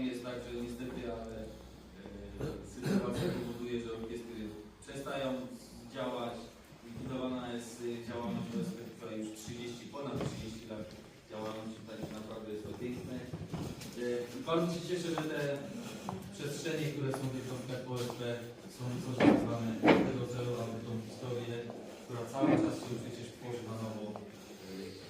czasami jest tak, że niestety, ale e, sytuacja powoduje, że orkiestry przestają działać. Budowana jest e, działalność OSP która już 30, ponad 30 lat działalności, tak naprawdę jest piękne. E, Bardzo się cieszę, że te przestrzenie, które są w domkach OSP są wykorzystywane do tego celu, aby tą historię, która cały czas się przecież tworzy na nowo,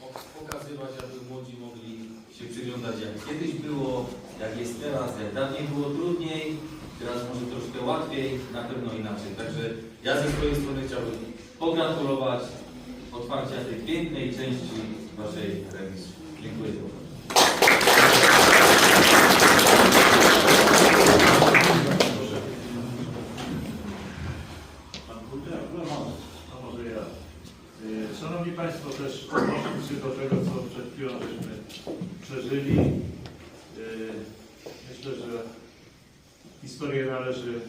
pok- pokazywać, aby młodzi mogli się przyglądać jak kiedyś było, jak jest teraz, jak dawniej było trudniej, teraz może troszkę łatwiej, na pewno inaczej. Także ja ze swojej strony chciałbym pogratulować otwarcia tej pięknej części Waszej remizy. Dziękuję może ja. Y, Szanowni Państwo, też odnosząc się do tego, co przed chwilą żeśmy przeżyli, myślę, że historię należy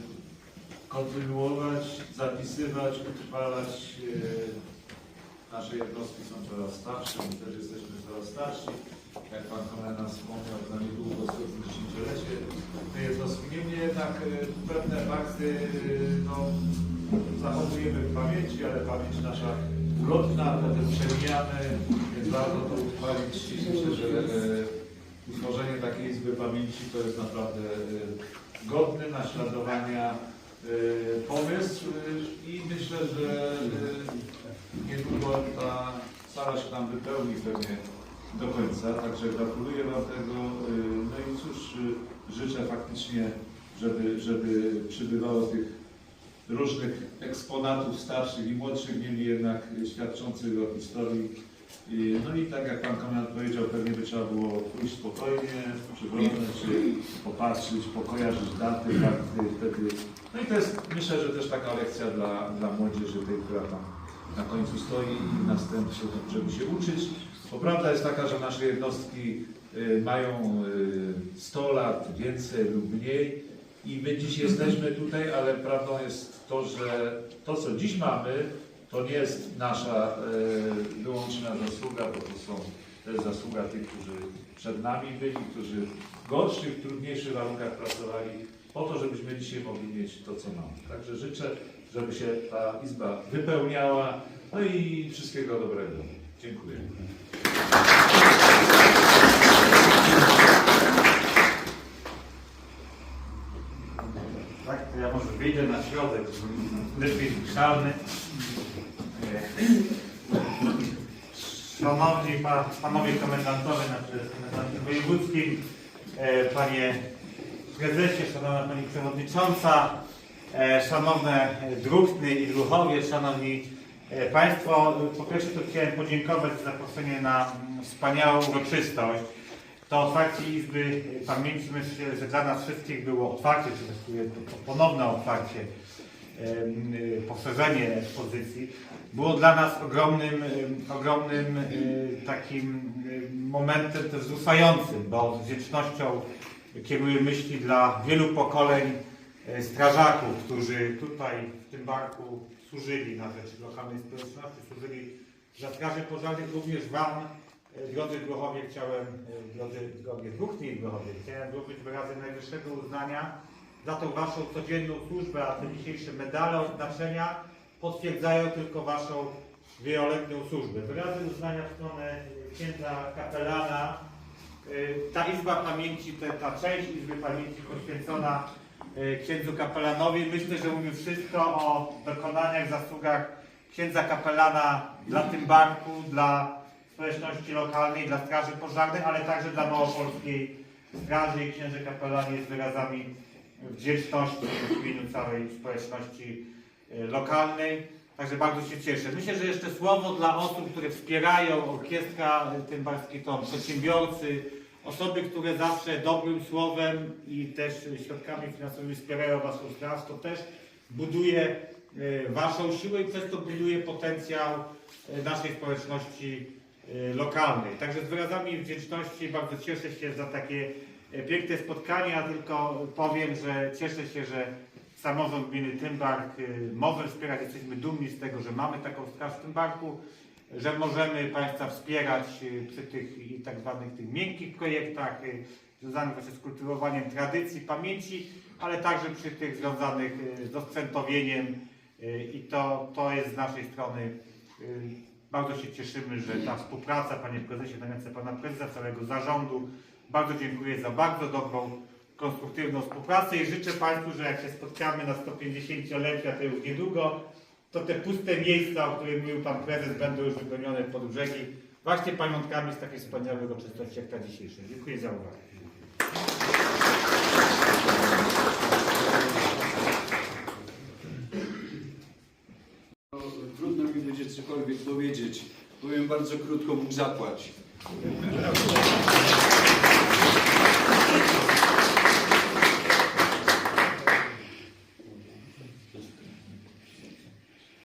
kontynuować, zapisywać, utrwalać. Y, Nasze jednostki są coraz starsze, my też jesteśmy coraz starsi. Jak Pan Komendant wspomniał, za niedługo 150-lecie tej jednostki. Niemniej jednak y, pewne fakty no, zachowujemy w pamięci, ale pamięć nasza ulotna, potem przemijamy, więc warto to utrwalić myślę, że utworzenie takiej izby pamięci to jest naprawdę e, godny naśladowania e, pomysł e, i myślę, że niedługo ta sala się nam wypełni pewnie do końca, także gratuluję Wam tego. No i cóż, życzę faktycznie, żeby, żeby przybywało tych różnych eksponatów starszych i młodszych, niemniej jednak świadczących o historii. No i tak jak Pan Komendant powiedział, pewnie by trzeba było pójść spokojnie, przyglądać się, popatrzeć, pokojarzyć daty, fakty wtedy. No i to jest myślę, że też taka lekcja dla, dla młodzieży, tej, która tam na końcu stoi i następnie, żeby się uczyć. Bo prawda jest taka, że nasze jednostki y, mają y, 100 lat więcej lub mniej, i my dziś jesteśmy tutaj, ale prawdą jest to, że to, co dziś mamy, to nie jest nasza e, wyłączna zasługa, bo to są też zasługa tych, którzy przed nami byli, którzy w gorszych, trudniejszych warunkach pracowali, po to, żebyśmy dzisiaj mogli mieć to, co mamy. Także życzę, żeby się ta Izba wypełniała. No i wszystkiego dobrego. Dziękuję. Tak, to ja może wyjdę na środek, lepiej słyszalny. Szanowni pa, panowie komendantowie, znaczy komendancie wojewódzkim, e, panie prezesie, szanowna pani przewodnicząca, e, szanowne druhny i druhowie, szanowni e, państwo, po pierwsze to chciałem podziękować za zaproszenie na wspaniałą uroczystość. To otwarcie Izby Pamięci myślę, że dla nas wszystkich było otwarcie, czy właściwie ponowne otwarcie, poszerzenie ekspozycji. Było dla nas ogromnym, ogromnym y, takim y, momentem też wzruszającym, bo z wdzięcznością kieruję myśli dla wielu pokoleń e, strażaków, którzy tutaj w tym barku służyli na rzecz lokalnej społeczności, służyli za straży pożarnych, również Wam, e, drodzy Grochowie, chciałem, e, drodzy drogie Druhny i Grochowie, chciałem złożyć wyrazy najwyższego uznania za tą Waszą codzienną służbę, a te dzisiejsze medale odznaczenia potwierdzają tylko Waszą wieloletnią służbę. Wyrazy uznania w stronę księdza kapelana. E, Ta Izba Pamięci, ta część Izby Pamięci poświęcona e, księdzu kapelanowi, myślę, że mówi wszystko o dokonaniach, zasługach księdza kapelana dla tym banku, dla społeczności lokalnej, dla straży pożarnej, ale także dla małopolskiej straży i księży kapelan jest wyrazami wdzięczności w imieniu całej społeczności e, lokalnej. Także bardzo się cieszę. Myślę, że jeszcze słowo dla osób, które wspierają orkiestra tymbarski to przedsiębiorcy, osoby, które zawsze dobrym słowem i też środkami finansowymi wspierają Waszą straż, to też buduje e, Waszą siłę i przez to buduje potencjał e, naszej społeczności lokalnej. Także z wyrazami wdzięczności bardzo cieszę się za takie piękne spotkanie, a tylko powiem, że cieszę się, że samorząd gminy Tymbark y, może wspierać, jesteśmy dumni z tego, że mamy taką straż w Tymbarku. że możemy Państwa wspierać y, przy tych tak zwanych tych miękkich projektach związanych właśnie z kultywowaniem tradycji, pamięci, ale także przy tych związanych z osprzętowieniem i to, to jest z naszej strony bardzo się cieszymy, że ta współpraca, Panie Prezesie, na ręce Pana Prezesa, całego zarządu, bardzo dziękuję za bardzo dobrą, konstruktywną współpracę i życzę Państwu, że jak się spotkamy na 150-lecia, to już niedługo, to te puste miejsca, o których mówił Pan Prezes, będą już wypełnione pod brzegi właśnie pamiątkami z takiej wspaniałej uroczystości jak ta dzisiejsza. Dziękuję za uwagę. No, Trudno mi będzie cokolwiek powiedzieć. Powiem bardzo krótko, Bóg zapłać. Thank you.